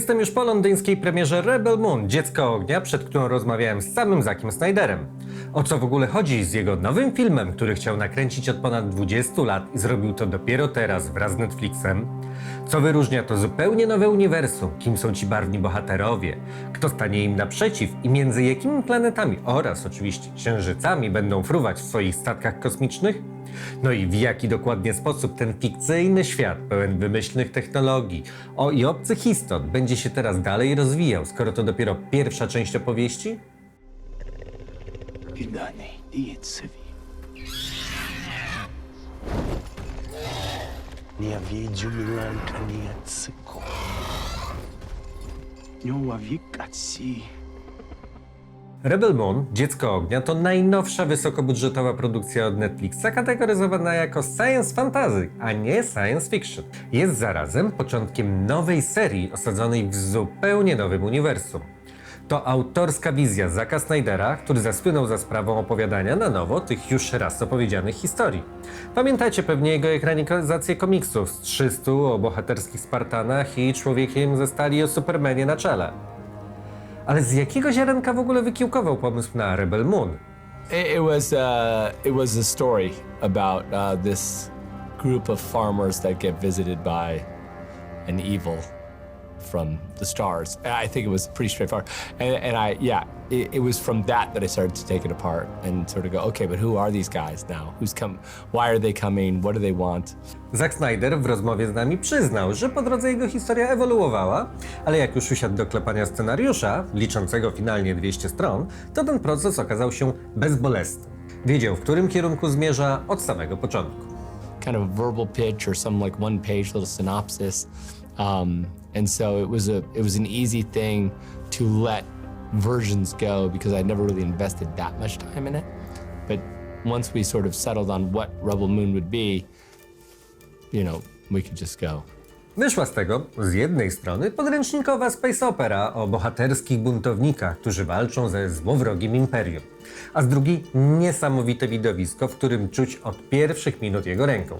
Jestem już po londyńskiej premierze Rebel Moon, Dziecko Ognia, przed którą rozmawiałem z samym Zakiem Snyderem. O co w ogóle chodzi z jego nowym filmem, który chciał nakręcić od ponad 20 lat i zrobił to dopiero teraz wraz z Netflixem? Co wyróżnia to zupełnie nowe uniwersum? Kim są ci barwni bohaterowie? Kto stanie im naprzeciw i między jakimi planetami oraz oczywiście księżycami będą fruwać w swoich statkach kosmicznych? No i w jaki dokładnie sposób ten fikcyjny świat pełen wymyślnych technologii o i obcych istot będzie się teraz dalej rozwijał, skoro to dopiero pierwsza część opowieści? Nie wiedziu milanka, nie cyku. Nie ławik, a Rebel Moon, Dziecko Ognia to najnowsza wysokobudżetowa produkcja od Netflixa, kategoryzowana jako science fantasy, a nie science fiction. Jest zarazem początkiem nowej serii osadzonej w zupełnie nowym uniwersum. To autorska wizja Zaka Snydera, który zasłynął za sprawą opowiadania na nowo tych już raz opowiedzianych historii. Pamiętacie pewnie jego ekranizację komiksów z 300 o bohaterskich Spartanach i człowiekiem ze stali o Supermanie na czele. Ale z jakiego ziarenka w ogóle pomysł na Rebel Moon? It, it was uh, it was a story about uh, this group of farmers that get visited by an evil from the stars. I think it was pretty straightforward, and, and I yeah, it, it was from that that I started to take it apart and sort of go, okay, but who are these guys now? Who's come? Why are they coming? What do they want? Zack Snyder w rozmowie z nami przyznał, że po drodze jego historia ewoluowała, ale jak już usiadł do klepania scenariusza, liczącego finalnie 200 stron, to ten proces okazał się bezbolesny. Wiedział, w którym kierunku zmierza od samego początku. kind of a verbal pitch or some like one page little synopsis um, and so it was a it was an easy thing to let versions go because i never really invested that much time in it but once we sort of settled on what rebel moon would be you know we could just go Wyszła z tego, z jednej strony, podręcznikowa space opera o bohaterskich buntownikach, którzy walczą ze złowrogim imperium, a z drugiej niesamowite widowisko, w którym czuć od pierwszych minut jego ręką.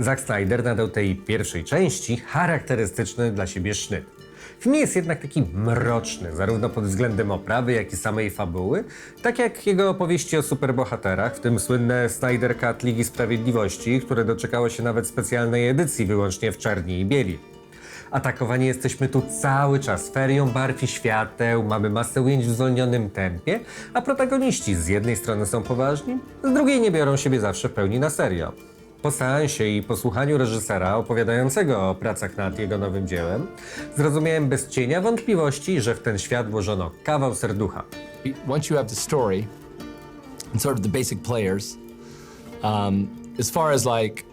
Zack Snyder nadał tej pierwszej części charakterystyczny dla siebie sznyt. Film jest jednak taki mroczny, zarówno pod względem oprawy, jak i samej fabuły, tak jak jego opowieści o superbohaterach, w tym słynne Snyder Cut Ligi Sprawiedliwości, które doczekało się nawet specjalnej edycji wyłącznie w czerni i bieli. Atakowani jesteśmy tu cały czas ferią barw i świateł, mamy masę ujęć w zwolnionym tempie, a protagoniści z jednej strony są poważni, z drugiej nie biorą siebie zawsze w pełni na serio. Po seansie i posłuchaniu reżysera opowiadającego o pracach nad jego nowym dziełem, zrozumiałem bez cienia wątpliwości, że w ten świat włożono kawał serducha. once you have the story and sort of the basic players, um, as far as like,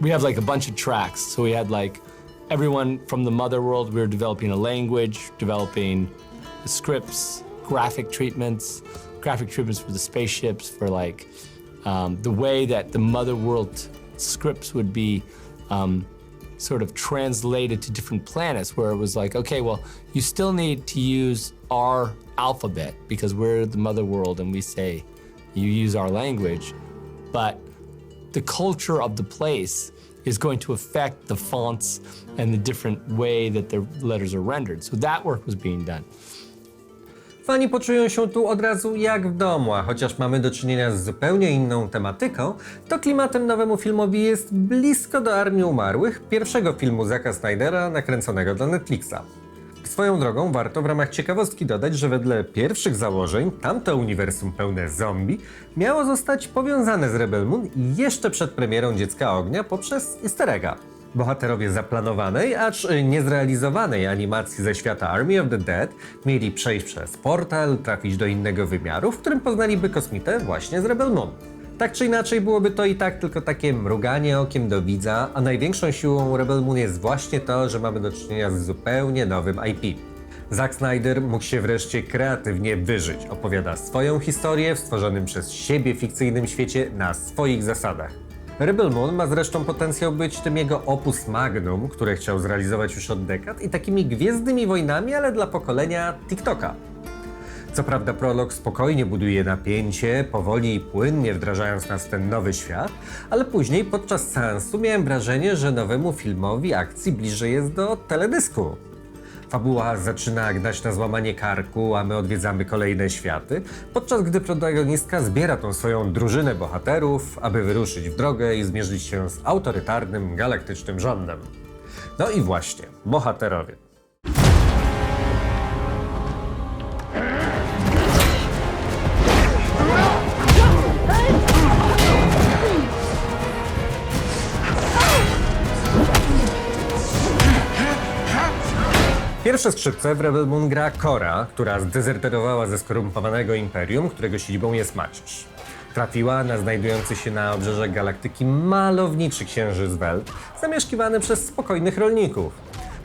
we have like a bunch of tracks. So we had like everyone from the mother world, we were developing a language, developing scripts, graphic treatments, graphic treatments for the spaceships, for like um, the way that the mother world scripts would be um, sort of translated to different planets where it was like okay well you still need to use our alphabet because we're the mother world and we say you use our language. But the culture of the place is going to affect the fonts and the different way that the letters are rendered. So that work was being done Fani poczują się tu od razu jak w domu, a chociaż mamy do czynienia z zupełnie inną tematyką, to klimatem nowemu filmowi jest blisko do Armii Umarłych, pierwszego filmu Zacka Snydera nakręconego dla Netflixa. Swoją drogą warto w ramach ciekawostki dodać, że wedle pierwszych założeń tamto uniwersum pełne zombie miało zostać powiązane z Rebel Moon jeszcze przed premierą Dziecka Ognia poprzez easter egga. Bohaterowie zaplanowanej, acz niezrealizowanej animacji ze świata Army of the Dead mieli przejść przez portal, trafić do innego wymiaru, w którym poznaliby kosmitę właśnie z Rebel Moon. Tak czy inaczej byłoby to i tak tylko takie mruganie okiem do widza, a największą siłą Rebel Moon jest właśnie to, że mamy do czynienia z zupełnie nowym IP. Zack Snyder mógł się wreszcie kreatywnie wyżyć. Opowiada swoją historię w stworzonym przez siebie fikcyjnym świecie na swoich zasadach. Rebel Moon ma zresztą potencjał być tym jego opus magnum, które chciał zrealizować już od dekad i takimi gwiezdnymi wojnami, ale dla pokolenia TikToka. Co prawda prolog spokojnie buduje napięcie, powoli i płynnie wdrażając nas w ten nowy świat, ale później podczas seansu miałem wrażenie, że nowemu filmowi akcji bliżej jest do teledysku. Fabuła zaczyna gnać na złamanie karku, a my odwiedzamy kolejne światy, podczas gdy protagonistka zbiera tą swoją drużynę bohaterów, aby wyruszyć w drogę i zmierzyć się z autorytarnym, galaktycznym rządem. No i właśnie, bohaterowie. Pierwsze skrzypce w Rebel Moon gra Kora, która zdezerterowała ze skorumpowanego imperium, którego siedzibą jest Macierz. Trafiła na znajdujący się na obrzeżach galaktyki malowniczy księżyc Welt, zamieszkiwany przez spokojnych rolników.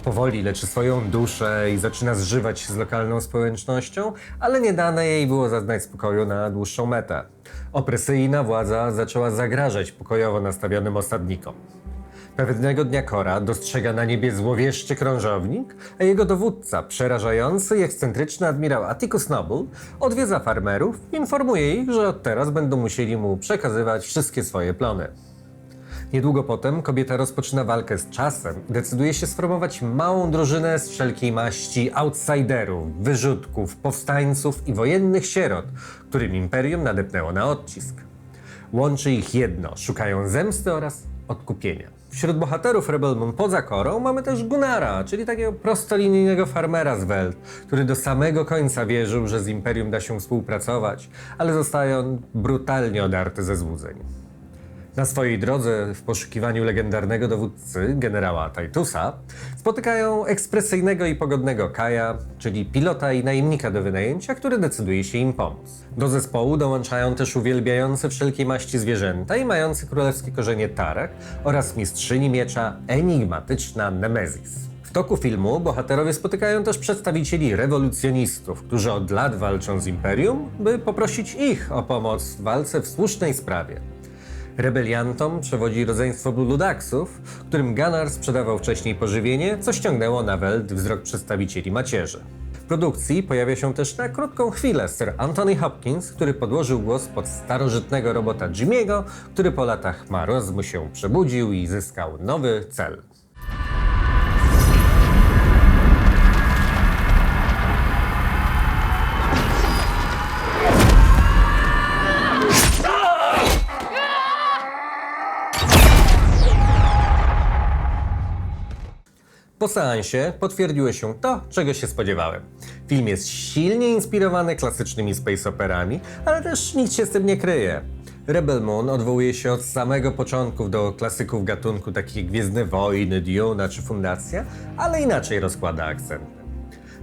Powoli leczy swoją duszę i zaczyna zżywać się z lokalną społecznością, ale nie dane jej było zaznać spokoju na dłuższą metę. Opresyjna władza zaczęła zagrażać pokojowo nastawionym osadnikom. Pewnego dnia Kora dostrzega na niebie złowieszczy krążownik, a jego dowódca, przerażający i ekscentryczny admirał Atticus Noble, odwiedza farmerów i informuje ich, że od teraz będą musieli mu przekazywać wszystkie swoje plony. Niedługo potem kobieta rozpoczyna walkę z czasem decyduje się sformować małą drużynę z wszelkiej maści outsiderów, wyrzutków, powstańców i wojennych sierot, którym imperium nadepnęło na odcisk. Łączy ich jedno, szukają zemsty oraz odkupienia. Wśród bohaterów Rebel Moon poza Korą mamy też Gunnara, czyli takiego prostolinijnego farmera z Welt, który do samego końca wierzył, że z Imperium da się współpracować, ale zostaje on brutalnie odarty ze złudzeń. Na swojej drodze w poszukiwaniu legendarnego dowódcy, generała Titusa, spotykają ekspresyjnego i pogodnego Kaja, czyli pilota i najemnika do wynajęcia, który decyduje się im pomóc. Do zespołu dołączają też uwielbiające wszelkiej maści zwierzęta i mający królewskie korzenie Tarek oraz mistrzyni miecza enigmatyczna Nemezis. W toku filmu bohaterowie spotykają też przedstawicieli rewolucjonistów, którzy od lat walczą z Imperium, by poprosić ich o pomoc w walce w słusznej sprawie. Rebeliantom przewodzi rodzeństwo Bluludaksów, którym Gunnar sprzedawał wcześniej pożywienie, co ściągnęło na Welt wzrok przedstawicieli macierzy. W produkcji pojawia się też na krótką chwilę Sir Anthony Hopkins, który podłożył głos pod starożytnego robota Jimmy'ego, który po latach marozmu się przebudził i zyskał nowy cel. Po seansie potwierdziło się to, czego się spodziewałem. Film jest silnie inspirowany klasycznymi space operami, ale też nic się z tym nie kryje. Rebel Moon odwołuje się od samego początku do klasyków gatunku takich jak Gwiezdne Wojny, Duna czy Fundacja, ale inaczej rozkłada akcenty.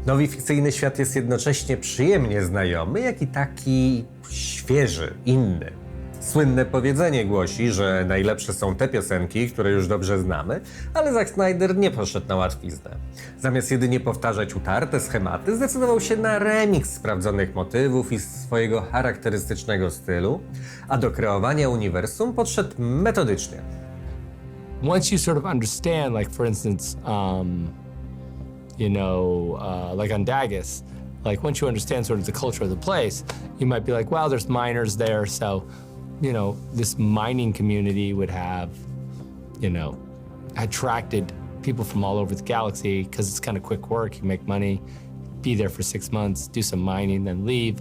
Nowy fikcyjny świat jest jednocześnie przyjemnie znajomy, jak i taki świeży, inny. Słynne powiedzenie głosi, że najlepsze są te piosenki, które już dobrze znamy, ale Zack Snyder nie poszedł na łatwiznę. Zamiast jedynie powtarzać utarte schematy, zdecydował się na remix sprawdzonych motywów i swojego charakterystycznego stylu, a do kreowania uniwersum podszedł metodycznie. once you sort of understand, like for instance, um, you know, uh, like on Dagus, like once you understand sort of the culture of the place, you might be like, well, there's miners there, so, you know, this mining community would have, you know, attracted people from all over the galaxy because it's kind of quick work. You make money, be there for six months, do some mining, then leave,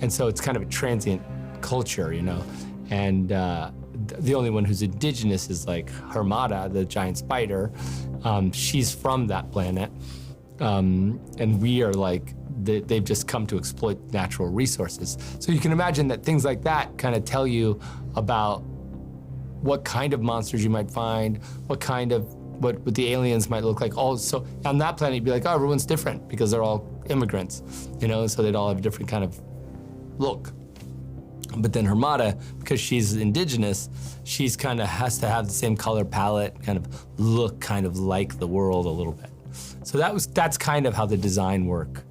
and so it's kind of a transient culture, you know, and. Uh, th- the only one who's indigenous is like Hermata, the giant spider. Um, she's from that planet. Um, and we are like, they, they've just come to exploit natural resources. So you can imagine that things like that kind of tell you about what kind of monsters you might find, what kind of what, what the aliens might look like. All so on that planet, you'd be like, oh, everyone's different because they're all immigrants, you know, so they'd all have a different kind of look. But then Hermata, because she's indigenous, she's kind of has to have the same color palette, kind of look kind of like the world a little bit. So that was that's kind of how the design work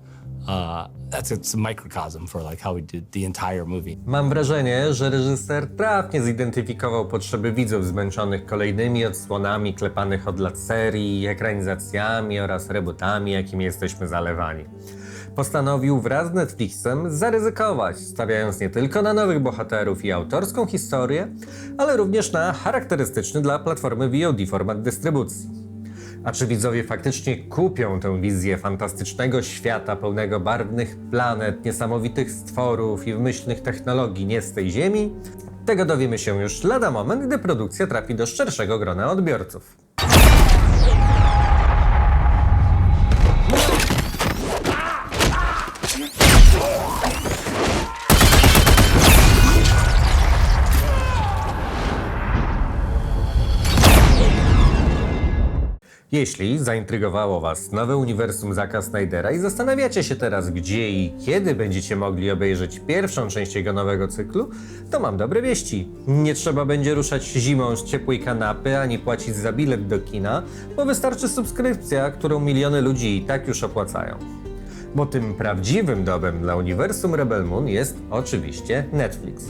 uh, that's it's a microcosm for like how we did the entire movie. Mam wrażenie, że reżyser trafnie zidentyfikował potrzeby widzów zmęczonych kolejnymi odsłonami klepanych od lat serii, ekranizacjami oraz rebootami, jakimi jesteśmy zalewani. Postanowił wraz z Netflixem zaryzykować, stawiając nie tylko na nowych bohaterów i autorską historię, ale również na charakterystyczny dla platformy VOD format dystrybucji. A czy widzowie faktycznie kupią tę wizję fantastycznego świata pełnego barwnych planet, niesamowitych stworów i wymyślnych technologii nie z tej ziemi? Tego dowiemy się już lada moment, gdy produkcja trafi do szerszego grona odbiorców. Jeśli zaintrygowało Was nowe uniwersum Zaka Snydera i zastanawiacie się teraz, gdzie i kiedy będziecie mogli obejrzeć pierwszą część jego nowego cyklu, to mam dobre wieści. Nie trzeba będzie ruszać zimą z ciepłej kanapy ani płacić za bilet do kina, bo wystarczy subskrypcja, którą miliony ludzi i tak już opłacają. Bo tym prawdziwym domem dla uniwersum Rebel Moon jest oczywiście Netflix.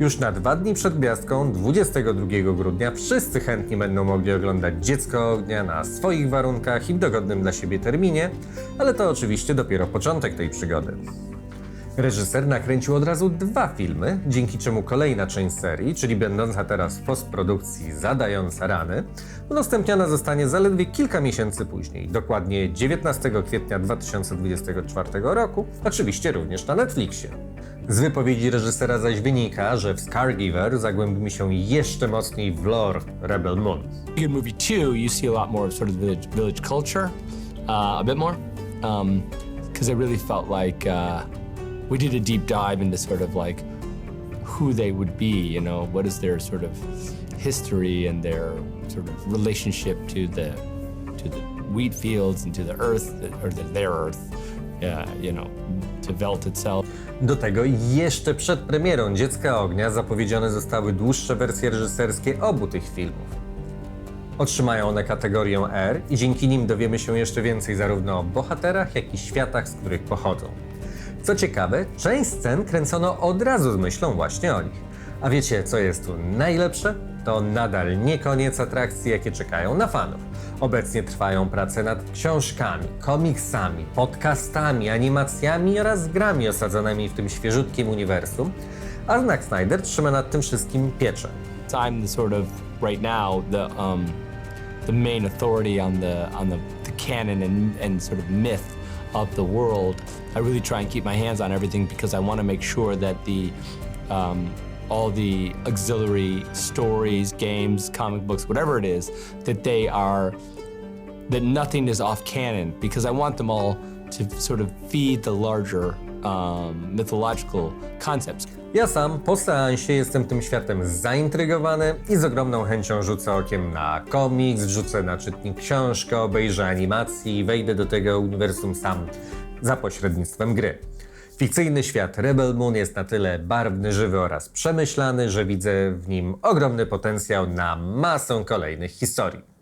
Już na dwa dni przed gwiazdką, 22 grudnia, wszyscy chętni będą mogli oglądać Dziecko Ognia na swoich warunkach i w dogodnym dla siebie terminie, ale to oczywiście dopiero początek tej przygody. Reżyser nakręcił od razu dwa filmy, dzięki czemu kolejna część serii, czyli będąca teraz w postprodukcji Zadająca Rany, udostępniona zostanie zaledwie kilka miesięcy później, dokładnie 19 kwietnia 2024 roku, oczywiście również na Netflixie. Z wypowiedzi reżysera zaś wynika, że w Scargiver zagłębimy się jeszcze mocniej w lore Rebel Moon. In movie two, you see a lot more sort of village, village culture, uh, a bit more, because I really felt like uh, we did a deep dive into sort of like who they would be. You know, what is their sort of history and their sort of relationship to the to the wheat fields and to the earth or the, their earth. You know, to Velt itself. Do tego jeszcze przed premierą Dziecka Ognia zapowiedziane zostały dłuższe wersje reżyserskie obu tych filmów. Otrzymają one kategorię R i dzięki nim dowiemy się jeszcze więcej zarówno o bohaterach, jak i światach, z których pochodzą. Co ciekawe, część scen kręcono od razu z myślą właśnie o nich. A wiecie, co jest tu najlepsze? To nadal nie koniec atrakcji, jakie czekają na fanów. Obecnie trwają prace nad książkami, komiksami, podcastami, animacjami oraz grami osadzonymi w tym świeżutkim uniwersum, a Zack Snyder trzyma nad tym wszystkim pieczę. I'm the sort of right now the um, the main authority on the on the, the canon and, and sort of myth of the world. I really try and keep my hands on everything because I want to make sure that the um, all the auxiliary stories, games, comic books, whatever it is, that they are that nothing is off canon because I want them all to sort of feed the larger um, mythological concepts. Ja sam po seansie jestem tym światem zaintrygowany i z ogromną chęcią rzucę okiem na komiks, rzucę na czytnik książkę, obejrzę animacji i wejdę do tego uniwersum sam za pośrednictwem gry. Fikcyjny świat Rebel Moon jest na tyle barwny, żywy oraz przemyślany, że widzę w nim ogromny potencjał na masę kolejnych historii.